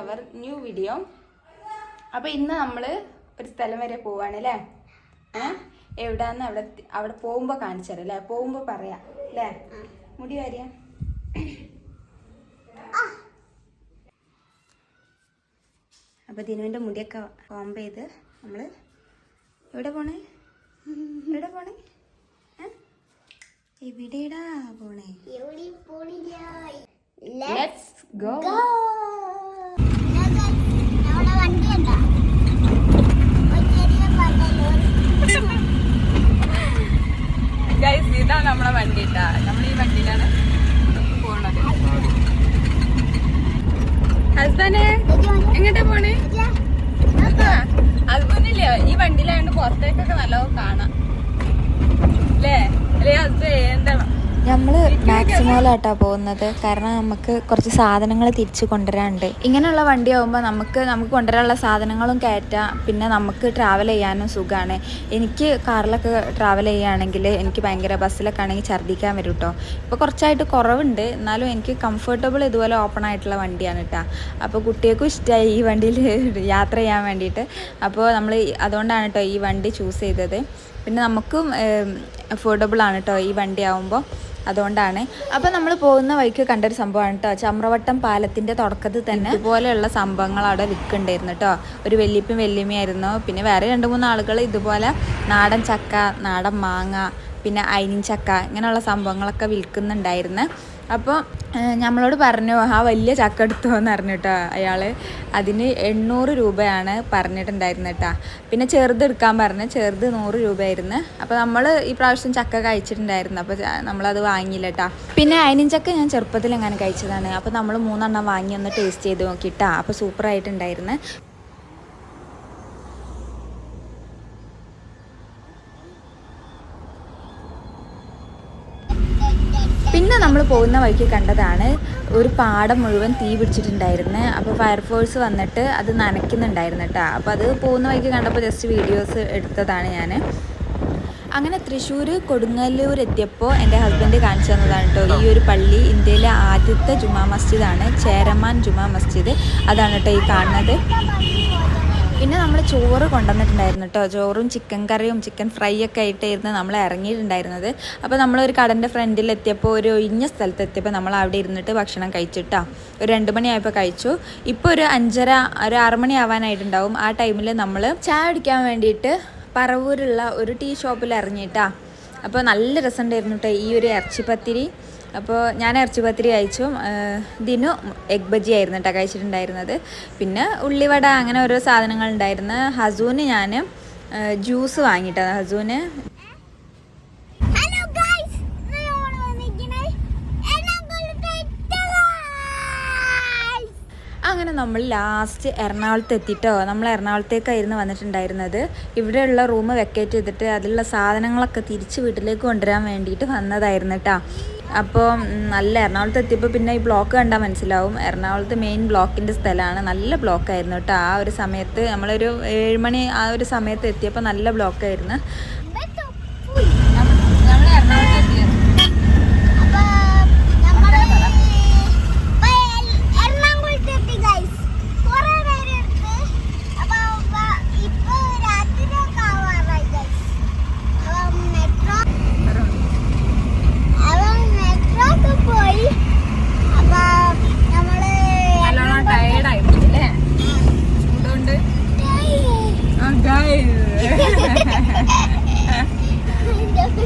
Our new video. അപ്പോൾ ഇന്ന് നമ്മൾ ഒരു സ്ഥലം വരെ പോവാണ് അല്ലേ എവിടാന്ന് അവിടെ അവിടെ പോകുമ്പോൾ കാണിച്ചു തരാം അല്ലേ? പോകുമ്പോൾ പറയാം അല്ലേ? മുടി വരിക അപ്പോൾ ദിനുവിന്റെ മുടിയൊക്കെ കോമ്പ് ചെയ്ത് നമ്മൾ എവിടെ പോണേ? എവിടെ പോണേ? എവിടെടാ പോണേ? ലെറ്റ്സ് ഗോ ഗൈസ് ഇതാണ് നമ്മളെ വണ്ടി കേട്ടാ നമ്മൾ ഈ വണ്ടിയിലാണ് പോണത് ഹസ്ബൻഡ് എങ്ങോട്ടാ പോണേ ഹസ്ബൻഡില്ല ഈ വണ്ടിയിലായോണ്ട് പുറത്തേക്കൊക്കെ നല്ലോണം കാണാം. അല്ലേ അല്ലേ അത് എന്താണ് നമ്മൾ മാക്സിമോലാട്ടാ പോകുന്നത്. കാരണം നമുക്ക് കുറച്ച് സാധനങ്ങൾ തിരിച്ചു കൊണ്ടുവരാനുണ്ട്. ഇങ്ങനെയുള്ള വണ്ടി ആകുമ്പോൾ നമുക്ക് നമുക്ക് കൊണ്ടുവരാനുള്ള സാധനങ്ങളും കയറ്റാം. പിന്നെ നമുക്ക് ട്രാവൽ ചെയ്യാനും സുഖമാണ് എനിക്ക് കാറിലൊക്കെ ട്രാവൽ ചെയ്യുകയാണെങ്കിൽ എനിക്ക് ഭയങ്കര ബസ്സിലൊക്കെ ആണെങ്കിൽ ഛർദ്ദിക്കാൻ വരും കേട്ടോ ഇപ്പോൾ കുറച്ചായിട്ട് കുറവുണ്ട്. എന്നാലും എനിക്ക് കംഫർട്ടബിൾ ഇതുപോലെ ഓപ്പൺ ആയിട്ടുള്ള വണ്ടിയാണ് കേട്ടോ അപ്പോൾ കുട്ടികൾക്കും ഇഷ്ടമായി ഈ വണ്ടിയിൽ യാത്ര ചെയ്യാൻ വേണ്ടിയിട്ട്. അപ്പോൾ നമ്മൾ അതുകൊണ്ടാണ് കേട്ടോ ഈ വണ്ടി ചൂസ് ചെയ്തത്. പിന്നെ നമുക്കും അഫോർഡബിൾ ആണ് കേട്ടോ ഈ വണ്ടി ആവുമ്പോൾ അതുകൊണ്ടാണ്. അപ്പോൾ നമ്മൾ പോകുന്ന വഴിക്ക് കണ്ടൊരു സംഭവമാണ് കേട്ടോ ചമ്രവട്ടം പാലത്തിന്റെ തുടക്കത്തിൽ തന്നെ ഇതുപോലെയുള്ള സംഭവങ്ങൾ അവിടെ വിൽക്കുന്നുണ്ടായിരുന്നു കേട്ടോ ഒരു വെല്ലിപ്പും വല്യമ്മയായിരുന്നു പിന്നെ വേറെ രണ്ട് മൂന്ന് ആളുകൾ ഇതുപോലെ നാടൻ ചക്ക നാടൻ മാങ്ങ പിന്നെ അയിനിൻ ചക്ക ഇങ്ങനെയുള്ള സംഭവങ്ങളൊക്കെ വിൽക്കുന്നുണ്ടായിരുന്നു. അപ്പോൾ നമ്മളോട് പറഞ്ഞു ആ വലിയ ചക്ക എടുത്തോ എന്ന് പറഞ്ഞു കേട്ടോ അയാൾ അതിന് എണ്ണൂറ് രൂപയാണ് പറഞ്ഞിട്ടുണ്ടായിരുന്നത് കേട്ടോ പിന്നെ ചെറുത് എടുക്കാൻ പറഞ്ഞ്. ചെറുത് നൂറ് രൂപയായിരുന്നു. അപ്പോൾ നമ്മൾ ഈ പ്രാവശ്യം ചക്ക കഴിച്ചിട്ടുണ്ടായിരുന്നു. അപ്പോൾ നമ്മളത് വാങ്ങിയില്ല കേട്ടോ പിന്നെ അയനിൻ ചക്ക ഞാൻ ചെറുപ്പത്തിൽ എങ്ങനെ കഴിച്ചതാണ്. അപ്പോൾ നമ്മൾ മൂന്നെണ്ണം വാങ്ങി ഒന്ന് ടേസ്റ്റ് ചെയ്ത് നോക്കിയിട്ടാ അപ്പോൾ സൂപ്പറായിട്ടുണ്ടായിരുന്നു പിന്നെ നമ്മൾ പോകുന്ന വഴിക്ക് കണ്ടതാണ് ഒരു പാടം മുഴുവൻ തീ പിടിച്ചിട്ടുണ്ടായിരുന്നു. അപ്പോൾ ഫയർഫോഴ്സ് വന്നിട്ട് അത് നനയ്ക്കുന്നുണ്ടായിരുന്നു കേട്ടോ അപ്പോൾ അത് പോകുന്ന വഴിക്ക് കണ്ടപ്പോൾ ജസ്റ്റ് വീഡിയോസ് എടുത്തതാണ് ഞാൻ അങ്ങനെ തൃശ്ശൂർ കൊടുങ്ങല്ലൂർ എത്തിയപ്പോൾ എന്റെ ഹസ്ബൻഡ് കാണിച്ചു തന്നതാണ് കേട്ടോ ഈ ഒരു പള്ളി ഇന്ത്യയിലെ ആദ്യത്തെ ജുമാ മസ്ജിദാണ്. ചേരമാൻ ജുമാ മസ്ജിദ്. അതാണ് കേട്ടോ ഈ കാണുന്നത്. പിന്നെ നമ്മൾ ചോറ് കൊണ്ടുവന്നിട്ടുണ്ടായിരുന്നു കേട്ടോ ചോറും ചിക്കൻ കറിയും ചിക്കൻ ഫ്രൈ ഒക്കെ ആയിട്ടായിരുന്നു നമ്മൾ ഇറങ്ങിയിട്ടുണ്ടായിരുന്നത്. അപ്പോൾ നമ്മളൊരു കടന്റെ ഫ്രണ്ടിൽ എത്തിയപ്പോൾ ഒരു ഒഴിഞ്ഞ സ്ഥലത്ത് എത്തിയപ്പോൾ നമ്മൾ അവിടെ ഇരുന്നിട്ട് ഭക്ഷണം കഴിച്ചിട്ടാ. ഒരു രണ്ട് മണിയായപ്പോൾ കഴിച്ചു. ഇപ്പോൾ ഒരു അഞ്ചര ഒരു ആറ് മണി ആവാനായിട്ടുണ്ടാവും. ആ ടൈമിൽ നമ്മൾ ചായ അടിക്കാൻ വേണ്ടിയിട്ട് പറവൂരുള്ള ഒരു ടീ ഷോപ്പിൽ ഇറങ്ങിയിട്ടാ. അപ്പോൾ നല്ല രസമുണ്ടായിരുന്നു കേട്ടോ ഈ ഒരു ഇറച്ചിപ്പത്തിരി. അപ്പോൾ ഞാൻ ഇറച്ചി പത്തിരി അയച്ചു ദിനു എഗ് ബജി ആയിരുന്നു കേട്ടോ കഴിച്ചിട്ടുണ്ടായിരുന്നത്. പിന്നെ ഉള്ളിവട അങ്ങനെ ഓരോ സാധനങ്ങൾ ഉണ്ടായിരുന്നു. ഹസൂന് ഞാൻ ജ്യൂസ് വാങ്ങിയിട്ടാണ് ഹസൂന് അങ്ങനെ നമ്മൾ ലാസ്റ്റ് എറണാകുളത്ത് എത്തിയിട്ടോ നമ്മൾ എറണാകുളത്തേക്കായിരുന്നു വന്നിട്ടുണ്ടായിരുന്നത്. ഇവിടെയുള്ള റൂം വെക്കേറ്റ് ചെയ്തിട്ട് അതിലുള്ള സാധനങ്ങളൊക്കെ തിരിച്ച് വീട്ടിലേക്ക് കൊണ്ടുവരാൻ വേണ്ടിയിട്ട് വന്നതായിരുന്നു കേട്ടോ അപ്പോൾ നല്ല എറണാകുളത്ത് എത്തിയപ്പോൾ പിന്നെ ഈ ബ്ലോക്ക് കണ്ടാൽ മനസ്സിലാവും. എറണാകുളത്ത് മെയിൻ ബ്ലോക്കിന്റെ സ്ഥലമാണ്. നല്ല ബ്ലോക്കായിരുന്നു കേട്ടോ. ആ ഒരു സമയത്ത് നമ്മളൊരു ഏഴ് മണി ആ ഒരു സമയത്ത് എത്തിയപ്പോൾ നല്ല ബ്ലോക്കായിരുന്നു ബെറ്റോ ഫുൾ നമ്മൾ എറണാകുളത്ത് എത്തിയത് അപ്പൊ നമ്മൾ എറണാകുളത്ത് എത്തി ഗൈസ് കുറെ നേരം എടുത്ത് അപ്പൊ വ- ഇപ്പൊ രാത്രിയൊക്കെ ആവാറായി ഗൈസ് അപ്പൊ മെട്രോ അപ്പൊ മെട്രോക്ക് പോയി അപ്പൊ നമ്മൾ നല്ലോണം ടയേർഡായി അല്ലേ ചൂടുകൊണ്ട് ആ ഗൈസ്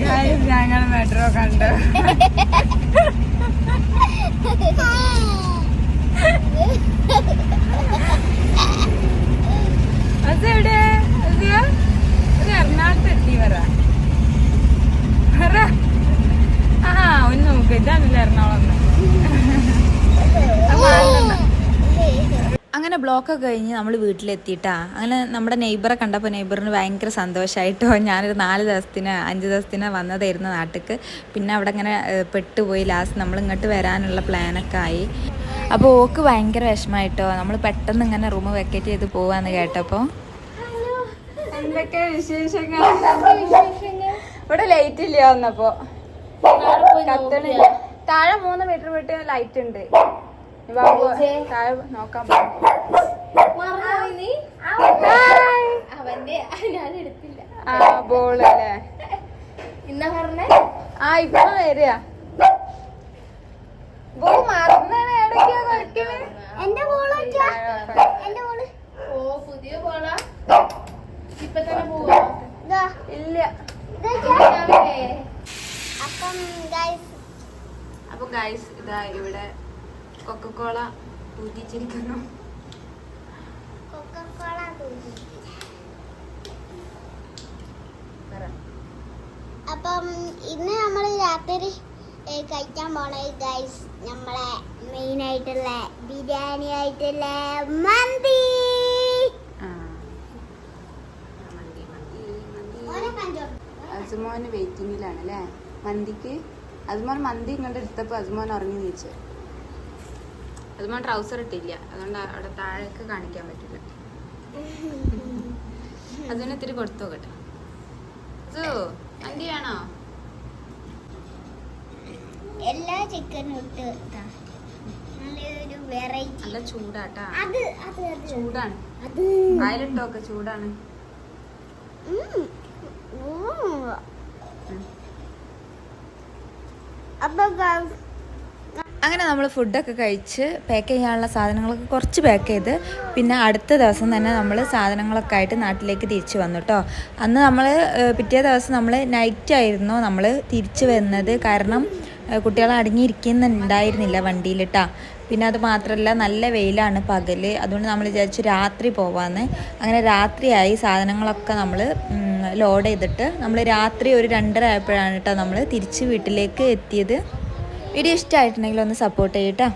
ഗൈസ് ഞങ്ങൾ മെട്രോ കണ്ടു. ബ്ലോക്കൊക്കെ കഴിഞ്ഞ് നമ്മൾ വീട്ടിലെത്തിയിട്ടാ. അങ്ങനെ നമ്മുടെ നെയ്ബറെ കണ്ടപ്പോൾ നെയ്ബറിന് ഭയങ്കര സന്തോഷമായിട്ടോ ഞാനൊരു നാല് ദിവസത്തിന് അഞ്ച് ദിവസത്തിന് വന്നതായിരുന്നു നാട്ടിക്ക്. പിന്നെ അവിടെ ഇങ്ങനെ പെട്ടുപോയി. ലാസ്റ്റ് നമ്മൾ ഇങ്ങോട്ട് വരാനുള്ള പ്ലാനൊക്കെ ആയി. അപ്പോൾ ഓക്ക് ഭയങ്കര വിഷമമായിട്ടോ നമ്മൾ പെട്ടെന്ന് ഇങ്ങനെ റൂം വെക്കേറ്റ് ചെയ്ത് പോവാന്ന് കേട്ടപ്പോൾ എന്തൊക്കെ വിശേഷങ്ങൾ? ഇവിടെ ലൈറ്റ് ഇല്ല വന്നപ്പോ. താഴെ മൂന്ന് മീറ്റർ വിട്ട് ലൈറ്റ് ഉണ്ട്. ബാബു താഴെ നോക്കാൻ അവന്റെ ഞാൻ എടുത്തില്ല. ആ ബോൾ അല്ലേ ഇന്ന പറഞ്ഞ? ആ ഇപ്പൊ വരിക. ബോ മറന്നാണ് എവിടേക്കാ കളിക്കണേ എന്റെ ബോൾ എന്റെ ബോൾ. ഓ പുതിയ പോളാ ഇപ്പൊ തന്നെ പോവാ? ഇല്ല. അപ്പം ഗൈസ് അപ്പൊ ഗൈസ് ഇതാ ഇവിടെ കൊക്കക്കോള പൂജിച്ചിരിക്കുന്നു. അപ്പം ഇന്ന് നമ്മൾ രാത്രി കഴിക്കാൻ പോണേ ഗൈസ് നമ്മളെ മെയിൻ ആയിട്ടുള്ള ബിരിയാണി ആയിട്ടുള്ള മന്തി? അസുമോന് വെയിറ്റിംഗിലാണ് അല്ലേ? മന്തിക്ക്? അസുമോൻ മന്തി ഇങ്ങോട്ട് എടുത്തപ്പോൾ അസുമോൻ ഉറങ്ങി നീച്ചു. അസുമോൻ ട്രൗസർ ഇട്ടില്ല. അതുകൊണ്ട് അവിടെ താഴേക്ക് കാണിക്കാൻ പറ്റില്ല. അതിന് ഇത്തിരി കൊടുത്തു നോക്കട്ടെ അസു മന്തി വേണോ? എല്ലാ ചിക്കനും ഇട്ട്. നല്ലൊരു വെറൈറ്റി നല്ല ചൂടാട്ടാ. ചൂടാണ്. വായിലിട്ടോക്കെ ചൂടാണ്. അപ്പൊ അങ്ങനെ നമ്മൾ ഫുഡൊക്കെ കഴിച്ച് പാക്ക് ചെയ്യാനുള്ള സാധനങ്ങളൊക്കെ കുറച്ച് പാക്ക് ചെയ്ത് പിന്നെ അടുത്ത ദിവസം തന്നെ നമ്മൾ സാധനങ്ങളൊക്കെ ആയിട്ട് നാട്ടിലേക്ക് തിരിച്ചു വന്നു കേട്ടോ അന്ന് നമ്മൾ പിറ്റേ ദിവസം നമ്മൾ നൈറ്റ് ആയിരുന്നു നമ്മൾ തിരിച്ചു വരുന്നത് കാരണം കുട്ടികൾ അടങ്ങിയിരിക്കുന്നുണ്ടായിരുന്നില്ല വണ്ടിയിൽ കേട്ടോ പിന്നെ അത് മാത്രമല്ല നല്ല വെയിലാണ് പകൽ അതുകൊണ്ട് നമ്മൾ വിചാരിച്ചു രാത്രി പോവാന്ന്. അങ്ങനെ രാത്രിയായി സാധനങ്ങളൊക്കെ നമ്മൾ ലോഡ് ചെയ്തിട്ട് നമ്മൾ രാത്രി ഒരു രണ്ടര ആയപ്പോഴാണ് കേട്ടോ നമ്മൾ തിരിച്ച് വീട്ടിലേക്ക് എത്തിയത്. വീഡിയോ ഇഷ്ടമായിട്ടുണ്ടെങ്കിൽ ഒന്ന് സപ്പോർട്ട് ചെയ്യട്ടോ